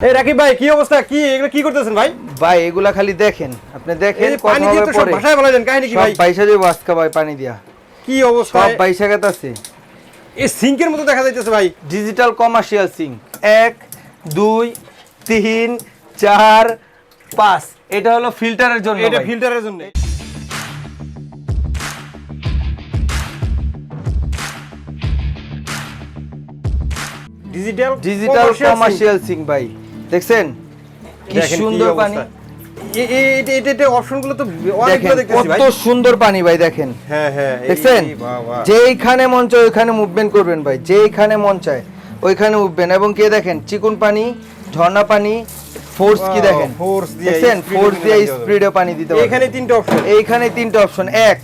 এই রাকিব ভাই কি অবস্থা? কি এগুলো কি করতেছেন ভাই? ভাই এগুলা খালি দেখেন। আপনি দেখেন পানি দিয়ে তো সব ভাষায় বলা যান কাহিনী কি সব ভাই? পয়সা দিয়ে আজকে ভাই পানি দিয়া। কি অবস্থা? সব পয়সা আছে এই সিঙ্কের মতো দেখা যাইতেছে ভাই। ডিজিটাল কমার্শিয়াল সিং। এক দুই তিন চার পাঁচ। এটা হলো ফিল্টারের জন্য এটা ফিল্টারের জন্য। ডিজিটাল ডিজিটাল কমার্শিয়াল সিং ভাই। দেখছেন? কি সুন্দর পানি। কত সুন্দর পানি ভাই দেখেন। হ্যাঁ হ্যাঁ দেখছেন। যেইখানে মন চায় ওইখানে মুভমেন্ট করবেন ভাই যেইখানে মন চায় ওইখানে উঠবেন এবং কে দেখেন চিকুন পানি ঝর্ণা পানি ফোর্স কি দেখেন? দিয়ে, দেখছেন? ফোর্স দিয়ে স্পিডে পানি দিতে পারবেন। এখানে তিনটে অপশন এইখানে তিনটা অপশন এক।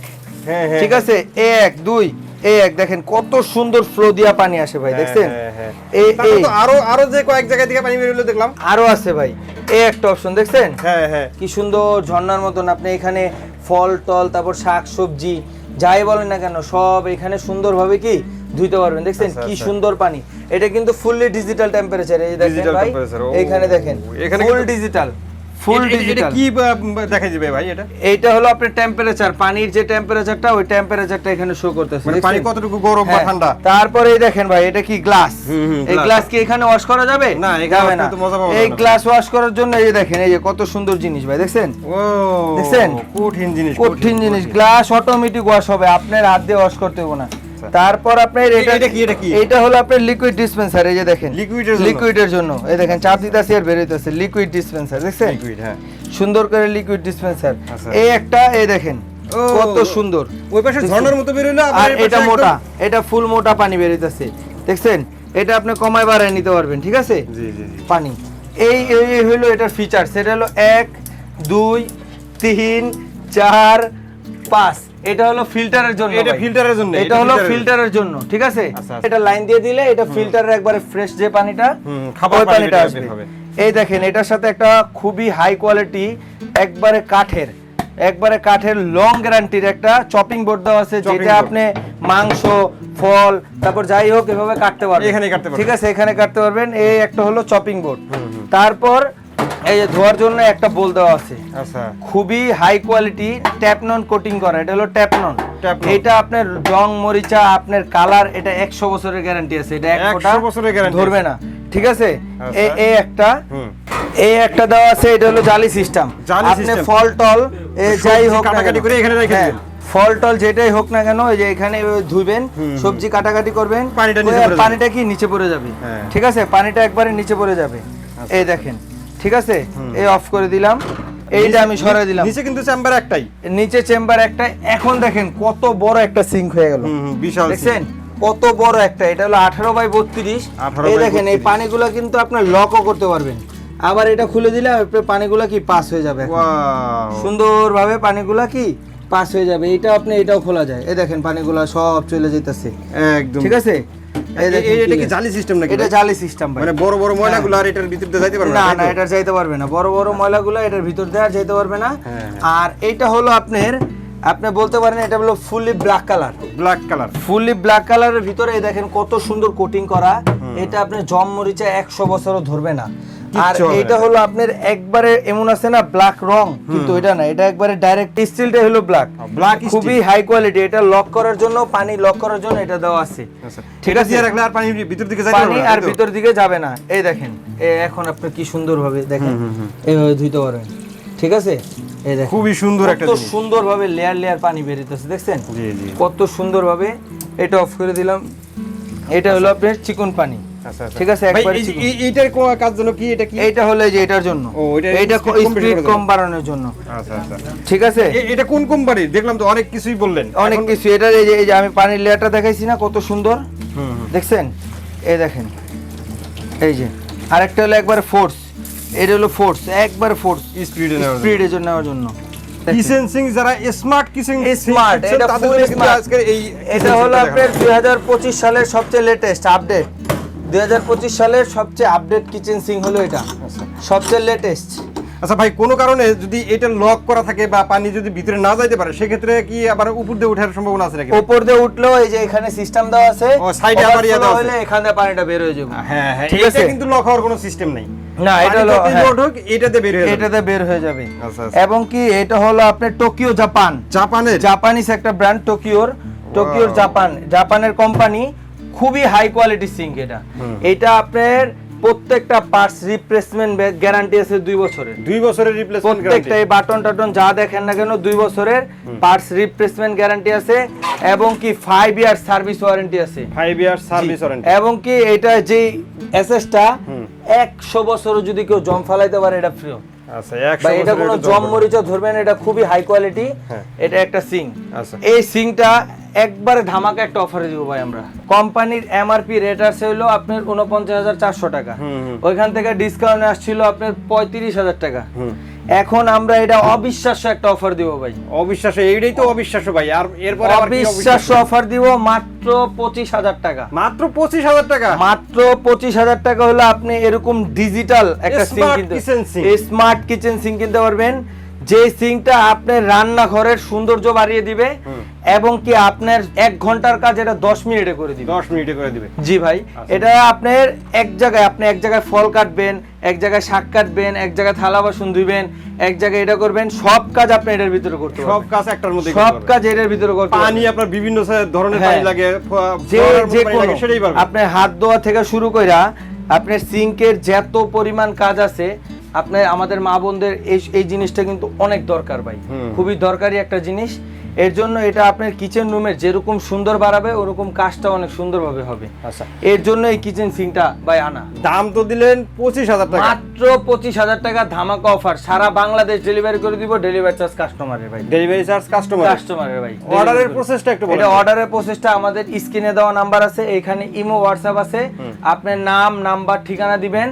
হ্যাঁ। ঠিক আছে? এক দুই। এ এক দেখেন কত সুন্দর ফ্লো দিয়া পানি আসে ভাই দেখছেন? হ্যাঁ, হ্যাঁ, এই এই। আরও আরও যে কয়েক জায়গা থেকে পানি বের হলো দেখলাম। আরও আছে ভাই এই একটা অপশন দেখছেন? হ্যাঁ হ্যাঁ। কি সুন্দর ঝর্ণার মতন আপনি এখানে ফল টল তারপর শাক সবজি যাই বলেন না কেন সব এখানে সুন্দরভাবে কি ধুইতে পারবেন দেখছেন? আচ্ছা, কি আচ্ছা। সুন্দর পানি। এটা কিন্তু ফুললি ডিজিটাল টেম্পারেচার এই দেখেন ভাই এইখানে দেখেন এখানে ফুল ডিজিটাল ফুল ডিজিটাল কি দেখা যাবে ভাই এটা? হলো আপনার টেম্পারেচার পানির যে টেম্পারেচারটা ওই টেম্পারেচারটা এখানে শো করতেছে মানে পানি কতটুকু গরম বা হ্যাঁ, ঠান্ডা? তারপরে এই দেখেন ভাই এটা কি গ্লাস এই গ্লাস কি এখানে ওয়াশ করা যাবে? না, এখানে wash মজা পাবো এই গ্লাস ওয়াশ করার জন্য এই দেখেন এই যে কত সুন্দর জিনিস ভাই দেখছেন? ও দেখছেন? কঠিন জিনিস কঠিন জিনিস। গ্লাস অটোমেটিক ওয়াশ হবে আপনার হাত দিয়ে ওয়াশ করতে হবে না। তারপর আপনার এটা এটা কি, এটা কি? এটা হলো আপনার লিকুইড ডিসপেন্সার এই যে দেখেন। জন্য? লিকুইডের জন্য। এই দেখেন চাপ দিতেছে আর বের হইতেছে। লিকুইড ডিসপেন্সার দেখছেন? লিকুইড হ্যাঁ। সুন্দর করে লিকুইড ডিসপেন্সার আচ্ছা। এই একটা এই দেখেন কত সুন্দর। ওই পাশে ঝর্ণার মতো বের হলো আর এটা মোটা এটা ফুল মোটা পানি বেরোইতেছে দেখছেন? এটা আপনি কমায় বাড়ায় নিতে পারবেন ঠিক আছে? জি জি পানি। এই এই এই হলো এটার ফিচার সেটা হলো এক দুই তিন চার পাঁচ। এটা হলো ফিল্টারের জন্য এটা। ফিল্টারের জন্য, এটা হলো ফিল্টারের জন্য ঠিক আছে? আচ্ছা, আচ্ছা। এটা লাইন দিয়ে দিলে এটা ফিল্টারের একবারে ফ্রেশ যে পানিটা খাবার পানিটা আসবে। এই দেখেন এটার সাথে একটা খুবই হাই কোয়ালিটি একবারে কাঠের একবারে কাঠের লং গ্যারান্টির একটা চপিং বোর্ড দেওয়া আছে যেটা আপনি মাংস ফল তারপর যাই হোক এভাবে কাটতে পারবেন। এখানে কাটতে পারবেন। ঠিক আছে এখানে কাটতে পারবেন। এই একটা হলো চপিং বোর্ড তারপর এই যে ধোয়ার জন্য একটা বোল দেওয়া আছে। আচ্ছা। খুবই হাই কোয়ালিটি ট্যাপনন কোটিং করা। এটা হলো ট্যাপনন এটা আপনার রং মরিচা আপনার কালার এটা একশো বছরের গ্যারান্টি আছে। এটা এক 100 বছরের guarantee ধরবে না। ঠিক আছে? আচ্ছা। এই একটা। এই একটা দেওয়া আছে এটা হলো জালি সিস্টেম আপনি ফল টল যাই হোক কাটাকাটি করে এখানে রেখে হ্যাঁ, দিবেন। ফল টল যেটাই হোক না কেন এই যে এখানে ধুইবেন সবজি কাটাকাটি করবেন পানিটা। পানিটা কি নিচে পড়ে যাবে? হ্যাঁ। আচ্ছা, ঠিক আছে? পানিটা একবারে নিচে পড়ে যাবে। এই দেখেন। ঠিক আছে? এই অফ করে দিলাম। এইটা আমি সরাই দিলাম। নিচে কিন্তু চেম্বার একটাই। নিচে চেম্বার একটা এখন দেখেন কত বড় একটা সিঙ্ক হয়ে গেল। বিশাল দেখছেন? কত বড় একটা। এটা হলো আঠারো বাই বত্রিশ। এই দেখেন এই পানিগুলো কিন্তু আপনার লকও করতে পারবেন। আবার এটা খুলে দিলে পানিগুলো কি পাস হয়ে যাবে সুন্দরভাবে পানিগুলা কি পাস হয়ে যাবে। এটা আপনি এটাও খোলা যায়। এই দেখেন পানিগুলা সব চলে যেতেছে। একদম। ঠিক আছে? এটা কি জালি সিস্টেম নাকি এটা জালি সিস্টেম ভাই। মানে বড় বড় ময়লাগুলো আর এটার ভিতর দিয়ে যাইতে পারবে না না এটা যাইতে পারবে না। বড় বড় ময়লাগুলো এটার ভিতর দেওয়া যেতে পারবে না। হ্যাঁ। আর এটা হলো আপনার আপনি বলতে পারেন এটা হলো fully black colour black colour fully black কালারের ভিতরে দেখেন কত সুন্দর কোটিং করা। এটা আপনার জম মরিচা একশো বছর ধরবে না। আর এটা। হলো আপনার একবারে এমন আছে না ব্ল্যাক রং কিন্তু এটা না এটা একবারে ডাইরেক্ট স্টিলটা হলো ব্ল্যাক steel। খুবই হাই কোয়ালিটি এটা লক করার জন্য পানি লক করার জন্য এটা দেওয়া আছে। ঠিক আছে রাখলে আর পানি ভিতর দিকে যাইতে পানি আর ভিতর দিকে যাবে না। এই দেখেন এখন আপনি কি সুন্দর ভাবে দেখেন। এইভাবে ধুইতে পারবেন ঠিক আছে? এই দেখেন খুবই সুন্দর একটা কত সুন্দর ভাবে লেয়ার লেয়ার পানি বেরিতেছে দেখছেন? জি জি। কত সুন্দর ভাবে এটা অফ করে দিলাম। এটা হলো আপনার চিকন পানি। আচ্ছা আচ্ছা ঠিক আছে একবারে এইটার কাজ জন্য কি এটা কি? হলো যে এটার জন্য। ও, এটা স্পিড কম বাড়ানোর জন্য। আচ্ছা আচ্ছা। ঠিক আছে? এটা কোন কোম্পানি দেখলাম তো অনেক কিছুই বললেন। অনেক কিছু। এটা এই যে এই যে আমি পানির লেয়ারটা দেখাইছি না কত সুন্দর। হুম। দেখছেন? এই দেখেন। এই যে আরেকটা হলো একবার ফোর্স এটা হলো ফোর্স একবার ফোর্স নেওয়ার জন্য। স্পিডের জন্য। নেওয়ার জন্য। সিং যারা স্মার্ট কিচেন স্মার্ট এটা আজকের এই এটা হলো আপনার দুই হাজার পঁচিশ সালের সবচেয়ে লেটেস্ট আপডেট দুই হাজার পঁচিশ সালের সবচেয়ে আপডেট কিচেন সিং হলো এটা। আচ্ছা। সবচেয়ে লেটেস্ট আচ্ছা ভাই কোনো কারণে যদি এটা লক করা থাকে বা পানি যদি ভিতরে না যাইতে পারে সেক্ষেত্রে কি আবার উপর দিয়ে ওঠার সম্ভাবনা আছে নাকি উপর দিয়ে উঠলেও এই যে এখানে সিস্টেম দেওয়া আছে ও, এ আবার ইয়ে দেওয়া আছে। এখান থেকে পানিটা বের হয়ে যাবে। হ্যাঁ হ্যাঁ এটা। কিন্তু লক হওয়ার কোনো সিস্টেম নেই। না এটা যতই হ্যাঁ, হোক, এটাতে বের হয়ে যাবে। এটাতে বের হয়ে যাবে। আচ্ছা, আচ্ছা। এবং কি এটা হলো আপনার টোকিও জাপান জাপানের জাপানিজ একটা ব্র্যান্ড টোকিওর টোকিওর জাপান জাপানের কোম্পানি খুবই হাই কোয়ালিটি সিঙ্ক এটা। এটা আপনার প্রত্যেকটা পার্টস রিপ্লেসমেন্ট গ্যারান্টি আছে দুই বছরের। দুই বছরের রিপ্লেসমেন্ট প্রত্যেকটা এই বাটন টাটন যা দেখেন না কেন দুই বছরের পার্টস রিপ্লেসমেন্ট গ্যারান্টি আছে এবং কি ফাইভ ইয়ার সার্ভিস ওয়ারেন্টি আছে। ফাইভ ইয়ার সার্ভিস ওয়ারেন্টি এবং কি এটা যে এসএসটা একশো বছরও যদি কেউ জম ফালাইতে পারে এটা ফ্রি আচ্ছা বা 100 এটা কোনো জম মরিচও ধরবেন এটা খুবই হাই কোয়ালিটি হ্যাঁ। এটা একটা সিং আচ্ছা। এই সিংটা একবারে ধামাকা একটা অফারে দিব ভাই আমরা। কোম্পানির এমআরপি রেট আছে হলো আপনার উনপঞ্চাশ হাজার চারশো টাকা। ওইখান থেকে ডিসকাউন্ট আসছিল আপনার পঁয়ত্রিশ হাজার টাকা। এখন আমরা এটা অবিশ্বাস্য একটা অফার দিব ভাই। অবিশ্বাস্য এইটাই তো অবিশ্বাস্য ভাই। আর এরপরে অবিশ্বাস্য অফার দিব মাত্র পঁচিশ হাজার টাকা। মাত্র পঁচিশ হাজার টাকা? মাত্র পঁচিশ হাজার টাকা হলে আপনি এরকম ডিজিটাল একটা সিং কিনতে। স্মার্ট কিচেন সিং কিনতে পারবেন। যে সিংটা আপনার রান্নাঘরের সৌন্দর্য বাড়িয়ে দিবে। এবং কি আপনার এক ঘণ্টার কাজ এটা দশ মিনিটে করে দিবে। দশ মিনিটে করে দিবে। জি ভাই এটা আপনার এক জায়গায় আপনি এক জায়গায় ফল কাটবেন এক জায়গায় শাক কাটবেন এক জায়গায় থালা বাসন ধুইবেন এক জায়গায় এটা করবেন সব কাজ আপনি এটার ভিতরে করতে সব কাজ একটার মধ্যে সব কাজ এটার ভিতরে করতে পানি আপনার বিভিন্ন ধরনের হ্যাঁ। পানি লাগে যে যে কোনো আপনার হাত ধোয়া থেকে শুরু কইরা আপনার সিঙ্কের যত পরিমাণ কাজ আছে আপনার আমাদের মা বোনদের এই এই জিনিসটা কিন্তু অনেক দরকার ভাই। খুবই দরকারি একটা জিনিস। এর জন্য এটা আপনার কিচেন রুমের যেরকম সুন্দর বাড়াবে ওরকম কাজটা অনেক সুন্দরভাবে হবে। আচ্ছা। এর জন্য এই কিচেন সিঙ্কটা ভাই আনা। দাম তো দিলেন পঁচিশ হাজার টাকা। মাত্র পঁচিশ হাজার টাকা ধামাকা অফার সারা বাংলাদেশ ডেলিভারি করে দিব ডেলিভারি চার্জ কাস্টমারের ভাই। ডেলিভারি চার্জ কাস্টমার কাস্টমারের ভাই। অর্ডারের প্রসেসটা একটু এটা অর্ডারের প্রসেসটা আমাদের স্ক্রিনে দেওয়া নাম্বার আছে এখানে ইমো হোয়াটসঅ্যাপ আছে। আপনার নাম নাম্বার ঠিকানা দিবেন।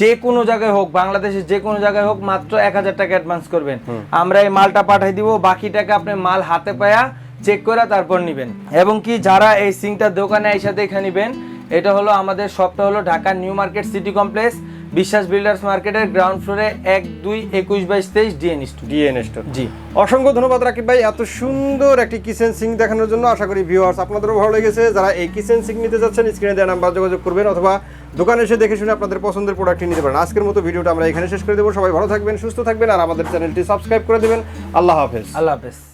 যে কোনো জায়গায় হোক বাংলাদেশের যে কোনো জায়গায় হোক মাত্র এক হাজার টাকা অ্যাডভান্স করবেন। আমরা এই মালটা পাঠিয়ে দিব বাকি টাকা আপনি মাল হাতে পায়া চেক করে তারপর নিবেন। এবং কি যারা এই সিংটা দোকানে এসে দেখে নিবেন এটা হলো আমাদের শপটা হলো Dhaka new market city complex. Biswas builders মার্কেটের গ্রাউন্ড ফ্লোরে এক দুই একুশ বাইশ তেইশ ডিএন স্টুডিও ডিএনএ স্টোর জি। অসংখ্য ধন্যবাদ রাকিব ভাই এত সুন্দর একটি কিচেন সিঙ্ক দেখানোর জন্য। আশা করি ভিউয়ার্স আপনাদেরও ভালো লেগেছে। যারা এই কিচেন সিঙ্ক নিতে যাচ্ছেন স্ক্রিনে দেওয়া নাম্বার যোগাযোগ করবেন অথবা দোকানে এসে দেখে শুনে আপনাদের পছন্দের প্রোডাক্টটি নিতে পারেন। আজকের মতো ভিডিওটা আমরা এখানে শেষ করে দেবো। সবাই ভালো থাকবেন সুস্থ থাকবেন আর আমাদের চ্যানেলটি সাবস্ক্রাইব করে দেবেন। আল্লাহ হাফেজ। আল্লাহ হাফেজ।